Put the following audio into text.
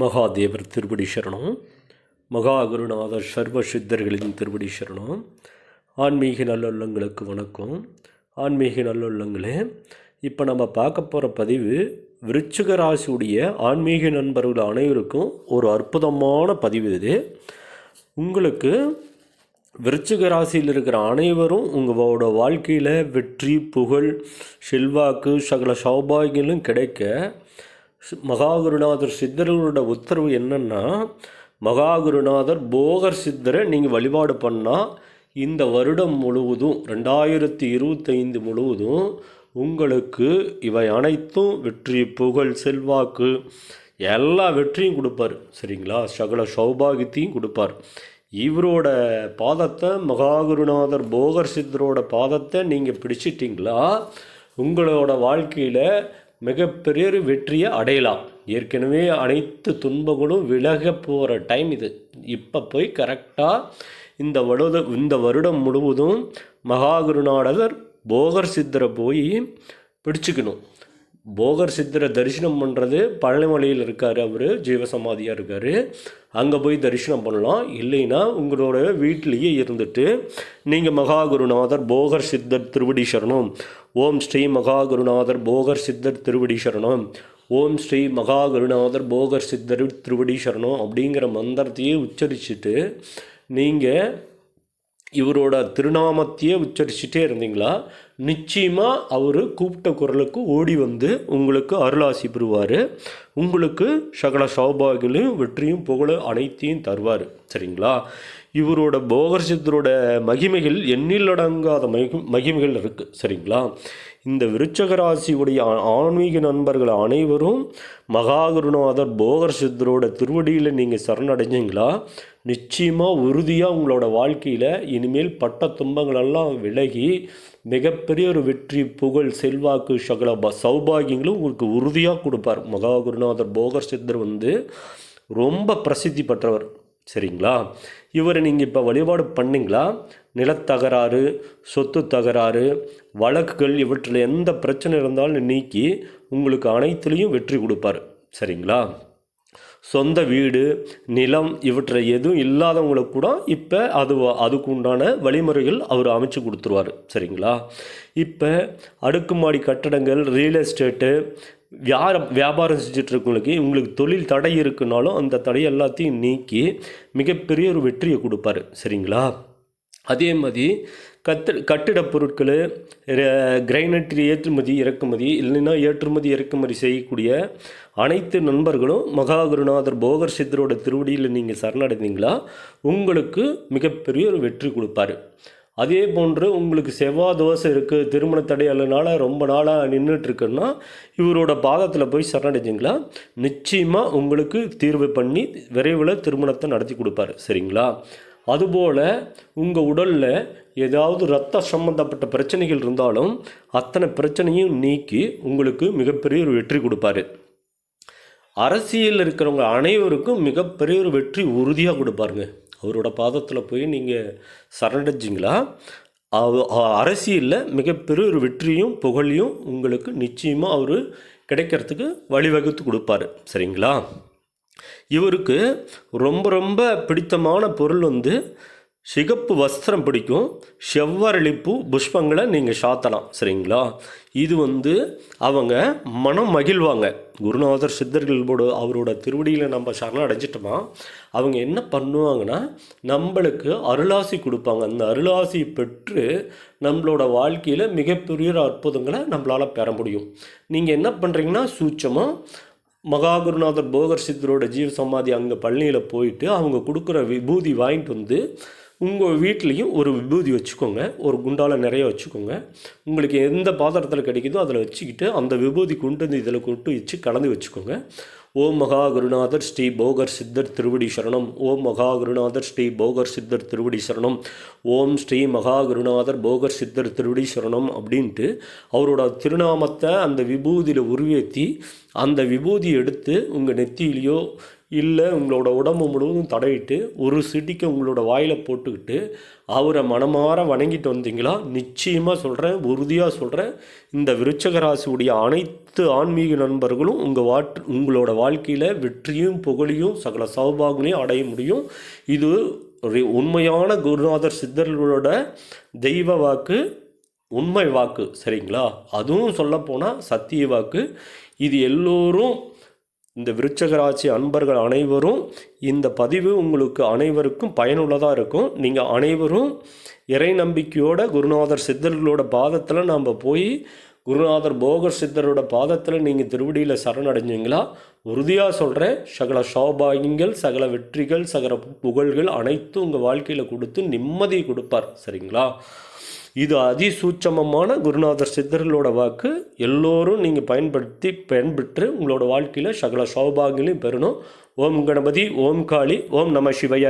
மகாதேவர் திருவடி சரணம் மகா குருநாதர் சர்வ சித்தர்களின் திருவடி சரணம் ஆன்மீக நல்லுள்ளங்களுக்கு வணக்கம். ஆன்மீக நல்லுள்ளங்களே இப்போ நம்ம பார்க்க போகிற பதிவு விருச்சிக ராசியுடைய ஆன்மீக நண்பர்கள் அனைவருக்கும் ஒரு அற்புதமான பதிவு இது. உங்களுக்கு விருச்சிக ராசியில் இருக்கிற அனைவரும் உங்களோட வாழ்க்கையில் வெற்றி புகழ் செல்வாக்கு சகல சௌபாகியங்களும் கிடைக்க மகாகுருநாதர் சித்தர்களோட உத்தரவு என்னென்னா மகாகுருநாதர் போகர் சித்தரை நீங்கள் வழிபாடு பண்ணால் இந்த வருடம் முழுவதும் ரெண்டாயிரத்தி இருபத்தைந்து முழுவதும் உங்களுக்கு இவை அனைத்தும் வெற்றி புகழ் செல்வாக்கு எல்லா வெற்றியும் கொடுப்பார். சரிங்களா? சகல சௌபாகியத்தையும் கொடுப்பார். இவரோட பாதத்தை மகாகுருநாதர் போகர் சித்தரோட பாதத்தை நீங்கள் பிடிச்சிட்டிங்களா உங்களோட வாழ்க்கையில் மிகப்பெரிய ஒரு வெற்றியை அடையலாம். ஏற்கனவே அனைத்து துன்பங்களும் விலக போகிற டைம் இது. இப்போ போய் கரெக்டாக இந்த வருட இந்த வருடம் முழுவதும் மகாகுருநாடகர் போகர் சித்தரை போய் பிடிச்சிக்கணும். போகர் சித்தரை தரிசனம் பண்ணுறது பழனிமலையில் இருக்கார் அவர் ஜீவசமாதியாக இருக்கார். அங்கே போய் தரிசனம் பண்ணலாம். இல்லைன்னா உங்களோட வீட்டிலேயே இருந்துட்டு நீங்கள் மகாகுருநாதர் போகர் சித்தர் திருவடி சரணம் ஓம் ஸ்ரீ மகாகுருநாதர் போகர் சித்தர் திருவடி சரணம். ஓம் ஸ்ரீ மகாகுருநாதர் போகர் சித்தர் திருவடி சரணம் அப்படிங்கிற மந்திரத்தையே உச்சரிச்சுட்டு நீங்கள் இவரோட திருநாமத்தையே உச்சரிச்சுட்டே இருந்தீங்களா? நிச்சயமாக அவர் கூப்பிட்ட குரலுக்கு ஓடி வந்து உங்களுக்கு அருளாசி பெறுவார். உங்களுக்கு சகல சௌபாகியங்களையும் வெற்றியும் புகழும் அனைத்தையும் தருவார். சரிங்களா? இவரோட போகர் சித்தரோட மகிமைகள் எண்ணிலடங்காத மகி மகிமைகள் இருக்குது சரிங்களா? இந்த விருச்சக ராசியுடைய ஆன்மீக நண்பர்கள் அனைவரும் மகாகுருநாதர் போகர் சித்தரோட திருவடியில் நீங்கள் சரணடைஞ்சிங்களா? நிச்சயமாக உறுதியாக உங்களோட வாழ்க்கையில் இனிமேல் பட்ட துன்பங்களெல்லாம் விலகி மிகப்பெரிய ஒரு வெற்றி புகழ் செல்வாக்கு சகல ப சௌபாகியங்களும் உங்களுக்கு உறுதியாக கொடுப்பார். மகாகுருநாதர் போகர் சித்தர் வந்து ரொம்ப பிரசித்தி பெற்றவர். சரிங்களா? இவரை நீங்கள் இப்போ வழிபாடு பண்ணிங்களா? நிலத்தகராறு சொத்து தகராறு வழக்குகள் இவற்றில் எந்த பிரச்சனை இருந்தாலும் நீக்கி உங்களுக்கு அனைத்துலேயும் வெற்றி கொடுப்பார். சரிங்களா? சொந்த வீடு நிலம் இவற்றை எதுவும் இல்லாதவங்களுக்கு கூட இப்போ அது அதுக்கு உண்டான வழிமுறைகள் அவர் அமைச்சு கொடுத்துருவார். சரிங்களா? இப்போ அடுக்குமாடி கட்டடங்கள் ரியல் எஸ்டேட்டு வியார வியாபாரம் செஞ்சிட்ருக்கவங்களுக்கு உங்களுக்கு தொழில் தடை இருக்குனாலும் அந்த தடை எல்லாத்தையும் நீக்கி மிகப்பெரிய ஒரு வெற்றியை கொடுப்பாரு. சரிங்களா? அதே மாதிரி கத்து கட்டிடப் பொருட்கள் கிரைனட் ஏற்றுமதி இறக்குமதி இல்லைன்னா ஏற்றுமதி இறக்குமதி செய்யக்கூடிய அனைத்து நண்பர்களும் மகாகுருநாதர் போகர் சித்தரோட திருவடியில் நீங்கள் சரணடைந்தீங்களா? உங்களுக்கு மிகப்பெரிய ஒரு வெற்றி கொடுப்பாரு. அதே போன்று உங்களுக்கு செவ்வாய் தோசை இருக்குது திருமண தடையாளனால ரொம்ப நாளாக நின்றுட்டுருக்குன்னா இவரோட பாதத்தில் போய் சரணடைஞ்சிங்களா? நிச்சயமாக உங்களுக்கு தீர்வு பண்ணி விரைவில் திருமணத்தை நடத்தி கொடுப்பாரு. சரிங்களா? அதுபோல் உங்கள் உடலில் ஏதாவது ரத்த சம்பந்தப்பட்ட பிரச்சனைகள் இருந்தாலும் அத்தனை பிரச்சனையும் நீக்கி உங்களுக்கு மிகப்பெரிய ஒரு வெற்றி கொடுப்பாரு. அரசியலில் இருக்கிறவங்க அனைவருக்கும் மிகப்பெரிய ஒரு வெற்றி உறுதியாக கொடுப்பாருங்க. அவரோட பாதத்தில் போய் நீங்கள் சரணடைஞ்சிங்களா? அரசியலில் மிகப்பெரிய ஒரு வெற்றியும் புகழையும் உங்களுக்கு நிச்சயமாக அவர் கிடைக்கிறதுக்கு வழிவகுத்து கொடுப்பாரு. சரிங்களா? இவருக்கு ரொம்ப ரொம்ப பிடித்தமான பொருள் வந்து சிகப்பு வஸ்திரம் பிடிக்கும். செவ்வரளிப்பு புஷ்பங்களை நீங்கள் சாத்தலாம். சரிங்களா? இது வந்து அவங்க மனம் மகிழ்வாங்க. குருநாதர் சித்தர்களோட அவரோட திருவடியில் நம்ம சரணம் அடைஞ்சிட்டோமா? அவங்க என்ன பண்ணுவாங்கன்னா நம்மளுக்கு அருளாசி கொடுப்பாங்க. அந்த அருளாசி பெற்று நம்மளோட வாழ்க்கையில் மிகப்பெரிய அற்புதங்களை நம்மளால் பெற முடியும். நீங்கள் என்ன பண்ணுறீங்கன்னா சூட்சமாக மகாகுருநாதர் போகர் சித்தரோட ஜீவ சமாதி அங்கே பழனியில் போயிட்டு அவங்க கொடுக்குற விபூதி வாங்கிட்டு வந்து உங்கள் வீட்லேயும் ஒரு விபூதி வச்சுக்கோங்க. ஒரு குண்டால் நிறைய வச்சுக்கோங்க. உங்களுக்கு எந்த பாத்திரத்தில் கிடைக்குதோ அதில் வச்சுக்கிட்டு அந்த விபூதி கொண்டு வந்து இதில் கொண்டு வச்சு கலந்து வச்சுக்கோங்க. ஓம் மகா குருநாதர் ஸ்ரீ போகர் சித்தர் திருவடி சரணம். ஓம் மகா குருநாதர் ஸ்ரீ போகர் சித்தர் திருவடி சரணம். ஓம் ஸ்ரீ மகா குருநாதர் போகர் சித்தர் திருவடி சரணம் அப்படின்ட்டு அவரோட திருநாமத்தை அந்த விபூதியில் உருவேற்றி அந்த விபூதி எடுத்து உங்கள் நெத்தியிலையோ இல்லை உங்களோட உடம்பு முழுவதும் தடவிட்டு ஒரு சிட்டிக்கு உங்களோட வாயில் போட்டுக்கிட்டு அவரை மனமாற வணங்கிட்டு வந்தீங்களா? நிச்சயமாக சொல்கிறேன் உறுதியாக சொல்கிறேன் இந்த விருச்சக ராசியுடைய அனைத்து ஆன்மீக நண்பர்களும் உங்கள் வாட் உங்களோட வாழ்க்கையில் வெற்றியும் புகழையும் சகல சௌபாகங்களையும் அடைய முடியும். இது ஒரு உண்மையான குருநாதர் சித்தர்களோட தெய்வ வாக்கு உண்மை வாக்கு சரிங்களா? அதுவும் சொல்லப்போனால் சத்திய வாக்கு. இது எல்லோரும் இந்த விருச்சகராசி அன்பர்கள் அனைவரும் இந்த பதிவு உங்களுக்கு அனைவருக்கும் பயனுள்ளதாக இருக்கும். நீங்கள் அனைவரும் இறை நம்பிக்கையோட குருநாதர் சித்தர்களோட பாதத்தில் நாம் போய் குருநாதர் போகர் சித்தரோட பாதத்தில் நீங்கள் திருவடியில் சரணடைஞ்சிங்களா? உறுதியாக சொல்கிறேன் சகல சௌபாகியங்கள் சகல வெற்றிகள் சகல புகழ்கள் அனைத்தும் உங்கள் வாழ்க்கையில் கொடுத்து நிம்மதி கொடுப்பார். சரிங்களா? இது அதிசூட்சமமான குருநாதர் சித்தர்களோட வாக்கு. எல்லோரும் நீங்கள் பயன்படுத்தி பயன்பெற்று உங்களோட வாழ்க்கையில் சகல சௌபாகியங்களையும் பெறணும். ஓம் கணபதி ஓம் காளி ஓம் நம சிவய.